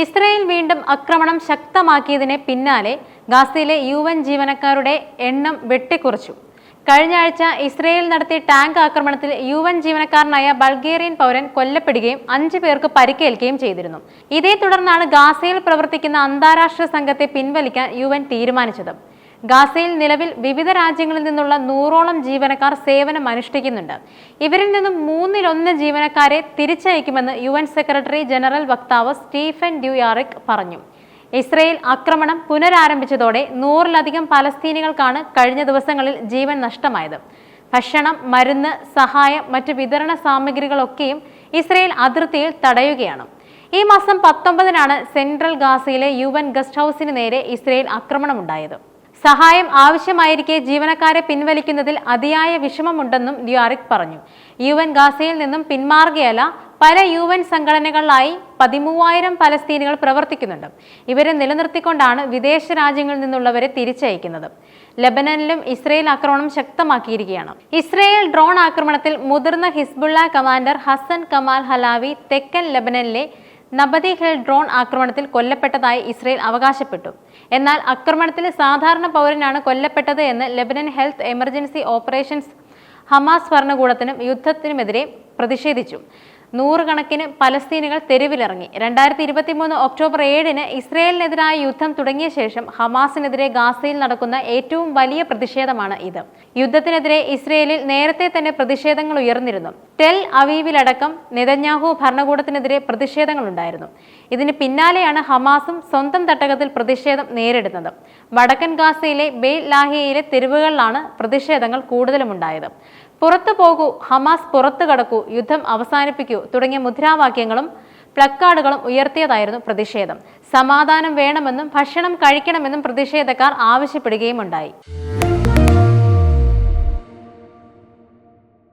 Israel വീണ്ടും ആക്രമണം ശക്തമാക്കിയതിനെ പിന്നാലെ ഗാസയിലെ യു എൻ ജീവനക്കാരുടെ എണ്ണം വെട്ടിക്കുറച്ചു. കഴിഞ്ഞ ആഴ്ച ഇസ്രയേൽ നടത്തിയ ടാങ്ക് ആക്രമണത്തിൽ യു എൻ ജീവനക്കാരനായ ബൾഗേറിയൻ പൗരൻ കൊല്ലപ്പെടുകയും അഞ്ചു പേർക്ക് പരിക്കേൽക്കുകയും ചെയ്തിരുന്നു. ഇതേ തുടർന്നാണ് ഗാസയിൽ പ്രവർത്തിക്കുന്ന അന്താരാഷ്ട്ര സംഘത്തെ പിൻവലിക്കാൻ യു തീരുമാനിച്ചത്. ഗാസയിൽ നിലവിൽ വിവിധ രാജ്യങ്ങളിൽ നിന്നുള്ള നൂറോളം ജീവനക്കാർ സേവനം അനുഷ്ഠിക്കുന്നുണ്ട്. ഇവരിൽ നിന്നും മൂന്നിലൊന്ന് ജീവനക്കാരെ തിരിച്ചയക്കുമെന്ന് യു എൻ സെക്രട്ടറി ജനറൽ വക്താവ് സ്റ്റീഫൻ ഡ്യൂയാറിക് പറഞ്ഞു. ഇസ്രയേൽ ആക്രമണം പുനരാരംഭിച്ചതോടെ നൂറിലധികം പലസ്തീനികൾക്കാണ് കഴിഞ്ഞ ദിവസങ്ങളിൽ ജീവൻ നഷ്ടമായത്. ഭക്ഷണം മരുന്ന് സഹായം മറ്റ് വിതരണ സാമഗ്രികളൊക്കെയും ഇസ്രയേൽ അതിർത്തിയിൽ തടയുകയാണ്. ഈ മാസം പത്തൊമ്പതിനാണ് സെൻട്രൽ ഗാസയിലെ യു എൻ ഗസ്റ്റ് ഹൌസിന് നേരെ ഇസ്രയേൽ ആക്രമണമുണ്ടായത്. സഹായം ആവശ്യമായിരിക്കെ ജീവനക്കാരെ പിൻവലിക്കുന്നതിൽ അതിയായ വിഷമമുണ്ടെന്നും ദ്യാറിക് പറഞ്ഞു. യു എൻ ഗാസയിൽ നിന്നും പിന്മാറുകയല്ല പല യു എൻ സംഘടനകളിലായി പതിമൂവായിരം പലസ്തീനുകൾ പ്രവർത്തിക്കുന്നുണ്ട്. ഇവരെ നിലനിർത്തിക്കൊണ്ടാണ് വിദേശ രാജ്യങ്ങളിൽ നിന്നുള്ളവരെ തിരിച്ചയക്കുന്നത്. ലബനനിലും ഇസ്രയേൽ ആക്രമണം ശക്തമാക്കിയിരിക്കുകയാണ്. ഇസ്രയേൽ ഡ്രോൺ ആക്രമണത്തിൽ മുതിർന്ന Hezbollah commander Hassan Kamal Halawi തെക്കൻ ലബനനിലെ നബദി ഹിൽ ഡ്രോൺ ആക്രമണത്തിൽ കൊല്ലപ്പെട്ടതായി ഇസ്രയേൽ അവകാശപ്പെട്ടു. എന്നാൽ ആക്രമണത്തിൽ സാധാരണ പൗരനാണ് കൊല്ലപ്പെട്ടത് എന്ന് Lebanon health emergency operations Hamas ഭരണകൂടത്തിനും യുദ്ധത്തിനുമെതിരെ പ്രതിഷേധിച്ചു. നൂറുകണക്കിന് പലസ്തീനുകൾ തെരുവിലിറങ്ങി. രണ്ടായിരത്തി ഇരുപത്തി മൂന്ന് ഒക്ടോബർ ഏഴിന് ഇസ്രയേലിനെതിരായ യുദ്ധം തുടങ്ങിയ ശേഷം ഹമാസിനെതിരെ ഗാസയിൽ നടക്കുന്ന ഏറ്റവും വലിയ പ്രതിഷേധമാണ് ഇത്. യുദ്ധത്തിനെതിരെ ഇസ്രയേലിൽ നേരത്തെ തന്നെ പ്രതിഷേധങ്ങൾ ഉയർന്നിരുന്നു. ടെൽ അവീവിലടക്കം നെതന്യാഹു ഭരണകൂടത്തിനെതിരെ പ്രതിഷേധങ്ങളുണ്ടായിരുന്നു ഇതിന് പിന്നാലെയാണ് ഹമാസും സ്വന്തം തട്ടകത്തിൽ പ്രതിഷേധം നേരിടുന്നത്. വടക്കൻ ഗാസയിലെ ബെയ് ലാഹിയയിലെ തെരുവുകളിലാണ് പ്രതിഷേധങ്ങൾ കൂടുതലുമുണ്ടായത്. പുറത്തു പോകൂ ഹമാസ് പുറത്തു കടക്കൂ യുദ്ധം അവസാനിപ്പിക്കൂ തുടങ്ങിയ മുദ്രാവാക്യങ്ങളും പ്ലക്കാർഡുകളും ഉയർത്തിയതായിരുന്നു പ്രതിഷേധം. സമാധാനം വേണമെന്നും ഭക്ഷണം കഴിക്കണമെന്നും പ്രതിഷേധക്കാർ ആവശ്യപ്പെടുകയും ഉണ്ടായി.